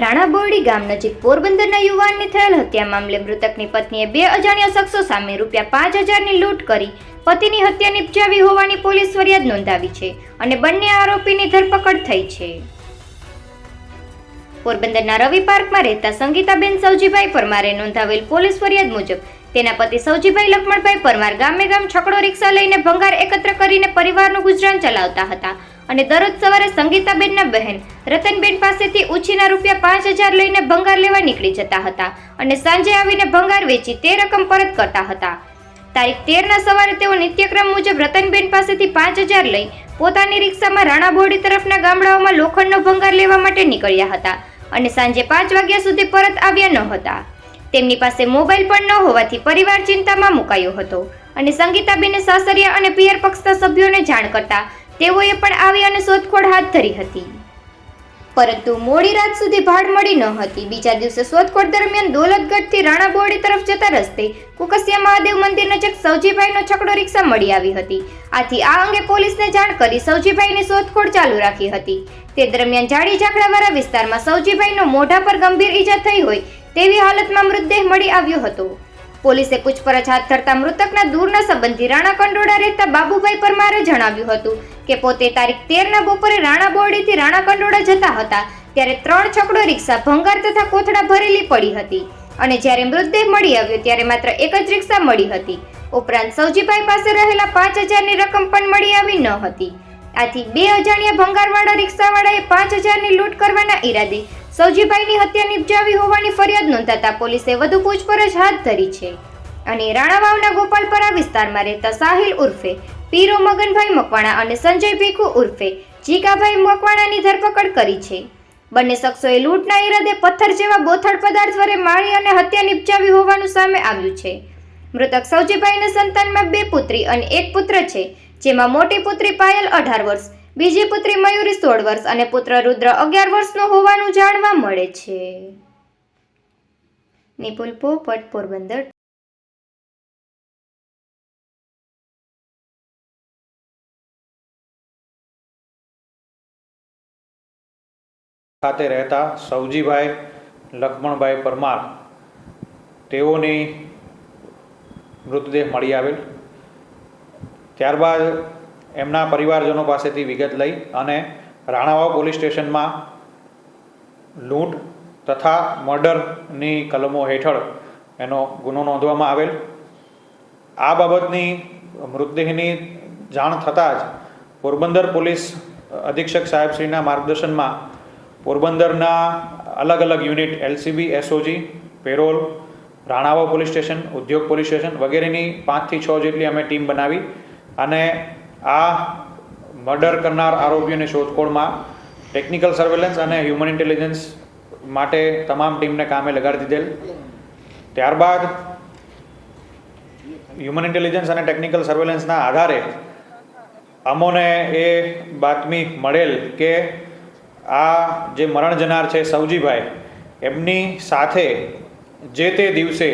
રાણાબોરડી ગામ નજીક પોરબંદરના યુવાનની થયેલ હત્યા મામલે મૃતકની પત્નીએ બે અજાણ્યા શખ્સો સામે રૂપિયા પાંચ હજારની લૂંટ કરી પતિની હત્યા નિપજાવી હોવાની પોલીસ ફરિયાદ નોંધાવી છે અને બંને આરોપીની ધરપકડ થઈ છે. પોરબંદરના રવિ પાર્કમાં રહેતા સંગીતાબેન સૌજીભાઈ પરમારે નોંધાવેલ પોલીસ ફરિયાદ મુજબ તેના પતિ સૌજીભાઈ લક્ષ્મણભાઈ પરમાર ગામે ગામ છકડો રિક્ષા લઈને ભંગાર એકત્ર કરીને પરિવારનું ગુજરાન ચલાવતા હતા. અને દરરોજ સવારે સંગીતાબેનના બહેન રતનબેન પાસેથી ઉછીના રૂપિયા પાંચ હજાર લઈને ભંગાર લેવા નીકળી જતા હતા અને સાંજે આવીને ભંગાર વેચી તે રકમ પરત કરતા હતા. તારીખ તેરના સવારે તેઓ નિત્યક્રમ મુજબ રતનબેન પાસેથી પાંચ હજાર લઈ પોતાની રિક્ષામાં રાણાબોડી તરફના ગામડાઓમાં લોખંડનો ભંગાર લેવા માટે નીકળ્યા હતા અને સાંજે પાંચ વાગ્યા સુધી પરત આવ્યા ન હતા. તેમની પાસે મોબાઈલ પણ ન હોવાથી પરિવાર ચિંતામાં મુકાયો હતો અને સંગીતાબેને સાસરિયા અને પિયર પક્ષના સભ્યોને જાણ કરતા તેઓએ પણ આવી અને શોધખોળ હાથ ધરી હતી. પરંતુ મોડી રાત સુધી ભાડ મળી ન હતી. બીજા દિવસે શોધખોળ દરમિયાન દોલતગઢથી રાણાબોરડી તરફ જતા રસ્તે કુકસિયા મહાદેવ મંદિર નજીક સૌજીભાઈનો છકડો રિક્ષા મળી આવી હતી. આથી આ અંગે પોલીસને જાણ કરી સૌજીભાઈની શોધખોળ ચાલુ રાખી હતી. તે દરમિયાન જાડી ઝાકડાવાળા વિસ્તારમાં સૌજીભાઈનો મોઢા પર ગંભીર ઈજા થઈ હોય તેવી હાલતમાં મૃતદેહ મળી આવ્યો હતો. પોલીસે પૂછપરછ હાથ ધરતા મૃતકના દૂરના સંબંધી રાણા કંડોળા રહેતા બાબુભાઈ પરમારે જણાવ્યું હતું કે પોતે તારીખ તેરના બપોરે રાણા બોરડીથી રાણા કંડોળા જતા હતા ત્યારે ત્રણ છકડો રિક્ષા, ભંગાર તથા કોથળા ભરેલી પડી હતી અને જ્યારે મૃતદેહ મળી આવ્યો ત્યારે માત્ર એક જ રિક્ષા મળી હતી. ઉપરાંત સૌજીભાઈ પાસે રહેલા પાંચ હજારની રકમ પણ મળી આવી ન હતી. આથી બે અજાણ્યા ભંગારવાળા રિક્ષાવાળાએ પાંચ હજારની લૂંટ કરવાના ઈરાદે સૌજીભાઈની હત્યા નિપજાવી હોવાની ફરિયાદ નોંધાતા પોલીસે વધુ પૂછપરછ હાથ ધરી છે. અને રાણાવાવના ગોપાલપરા વિસ્તારમાં રહેતા સાહિલ ઉર્ફે, પીરો મગનભાઈ મકવાણા અને સંજય ભીખુ ઉર્ફે જીકાભાઈ મકવાણાની ધરપકડ કરી છે. બંને શખ્સોએ લૂંટના ઈરાદે પથ્થર જેવા બોથડ પદાર્થ વડે મારી અને હત્યા નિપજાવી હોવાનું સામે આવ્યું છે. મૃતક સૌજીભાઈના સંતાનમાં બે પુત્રી અને એક પુત્ર છે, જેમાં મોટી પુત્રી પાયલ અઢાર વર્ષ બીજી પુત્રી મયુરી સોળ વર્ષ અને પુત્ર રુદ્ર અગિયાર વર્ષનો હોવાનું જાણવા મળે છે. નિપુલ પોપટ, પોરબંદર. ખાતે રહેતા સૌજીભાઈ લક્ષ્મણભાઈ પરમાર, તેઓની મૃતદેહ મળી આવેલ. ત્યારબાદ એમના પરિવારજનો પાસેથી વિગત લઈ અને રાણાવાવ પોલીસ સ્ટેશનમાં લૂંટ તથા મર્ડરની કલમો હેઠળ એનો ગુનો નોંધવામાં આવેલ. આ બાબતની મૃતદેહની જાણ થતાં જ પોરબંદર પોલીસ અધિક્ષક સાહેબશ્રીના માર્ગદર્શનમાં પોરબંદરના અલગ અલગ unit, LCB, SOG, parole, Ranavav police station, Udyog police station વગેરેની પાંચથી છ જેટલી અમે ટીમ બનાવી અને આ મર્ડર કરનાર આરોપીઓની શોધખોળમાં ટેકનિકલ સર્વેલન્સ અને હ્યુમન ઇન્ટેલિજન્સ માટે તમામ ટીમને કામે લગાડી દીધેલ. ત્યારબાદ હ્યુમન ઇન્ટેલિજન્સ અને ટેકનિકલ સર્વેલન્સના આધારે અમોને એ બાતમી મળેલ કે આ જે મરણ જનાર છે સૌજીભાઈ એમની સાથે જે તે દિવસે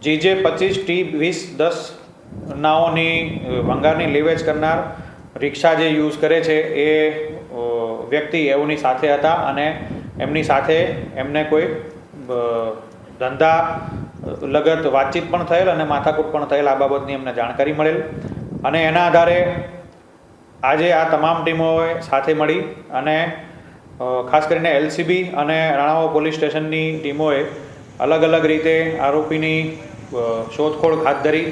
જે જે પચીસ ટી વીસ દસ નાઓની ભંગારની લેવેચ કરનાર રિક્ષા જે યુઝ કરે છે એ વ્યક્તિ એઓની સાથે હતા અને એમની સાથે એમને કોઈ ધંધા લગત વાતચીત પણ થયેલ અને માથાકૂટ પણ થયેલ આ બાબતની એમને જાણકારી મળેલ. અને એના આધારે આજે આ તમામ ટીમોએ સાથે મળી અને ખાસ કરીને એલસીબી અને રાણાવો પોલીસ સ્ટેશનની ટીમોએ અલગ અલગ રીતે આરોપીની શોધખોળ હાથ ધરી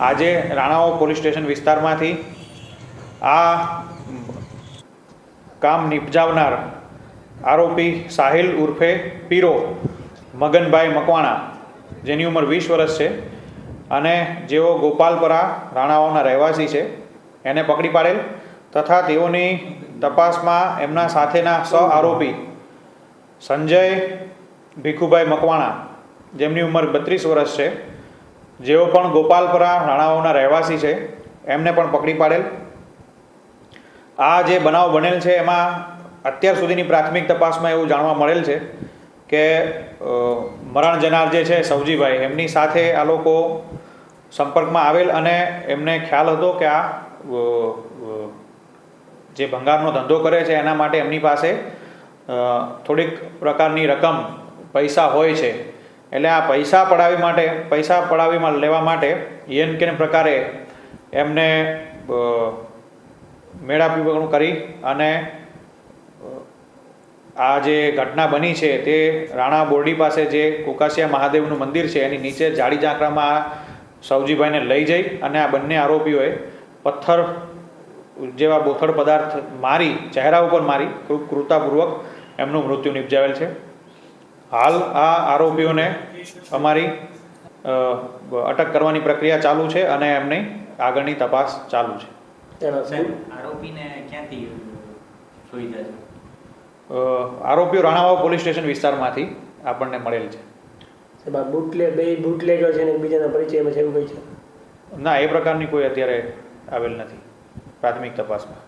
આજે રાણાઓ પોલીસ સ્ટેશન વિસ્તારમાંથી આ કામ નિપજાવનાર આરોપી સાહિલ ઉર્ફે પીરો મગનભાઈ મકવાણા, જેની ઉંમર વીસ વર્ષ છે અને જેઓ ગોપાલપરા રાણાઓના રહેવાસી છે, એને પકડી પાડેલ તથા તેઓની તપાસમાં એમના સાથેના સહ આરોપી સંજય ભીખુભાઈ મકવાણા, જેમની ઉંમર બત્રીસ વર્ષ છે જેઓ પણ ગોપાલપરા રાણાઓના રહેવાસી છે, એમને પણ પકડી પાડેલ. આ જે બનાવ બનેલ છે, એમાં અત્યાર સુધીની પ્રાથમિક તપાસમાં એવું જાણવા મળેલ છે કે મરણ જનાર જે છે, સવજીભાઈ, એમની સાથે આ લોકો સંપર્કમાં આવેલ અને એમને ખ્યાલ હતો કે આ જે ભંગારનો ધંધો કરે છે, એના માટે એમની પાસે થોડીક પ્રકારની રકમ, પૈસા હોય છે. એટલે આ પૈસા પડાવી માટે, પૈસા પડાવીમાં લેવા માટે યેન કેન પ્રકારે એમને મેળાપીપણું કરી અને આ જે ઘટના બની છે તે રાણા બોરડી પાસે જે કુકાસિયા મહાદેવનું મંદિર છે એની નીચે જાડી ઝાંકરામાં આ સૌજીભાઈને લઈ જઈ અને આ બંને આરોપીઓએ પથ્થર જેવા બોથડ પદાર્થ મારી, ચહેરા ઉપર મારી કૃતાપૂર્વક એમનું મૃત્યુ નિપજાવેલ છે. હાલ આ આરોપીઓને અમારી અટક કરવાની પ્રક્રિયા ચાલુ છે અને એમની આગળની તપાસ ચાલુ છે. આરોપીને ક્યાંથી સુવિધા છે? આરોપીઓ રાણાવાવ પોલીસ સ્ટેશન વિસ્તારમાંથી આપણને મળેલ છે. આ બુટલે બે બુટલેગર છે ને એકબીજાના પરિચયમાં છે એવું કંઈ છે? ના એ પ્રકારની કોઈ અત્યારે આવેલ નથી પ્રાથમિક તપાસમાં.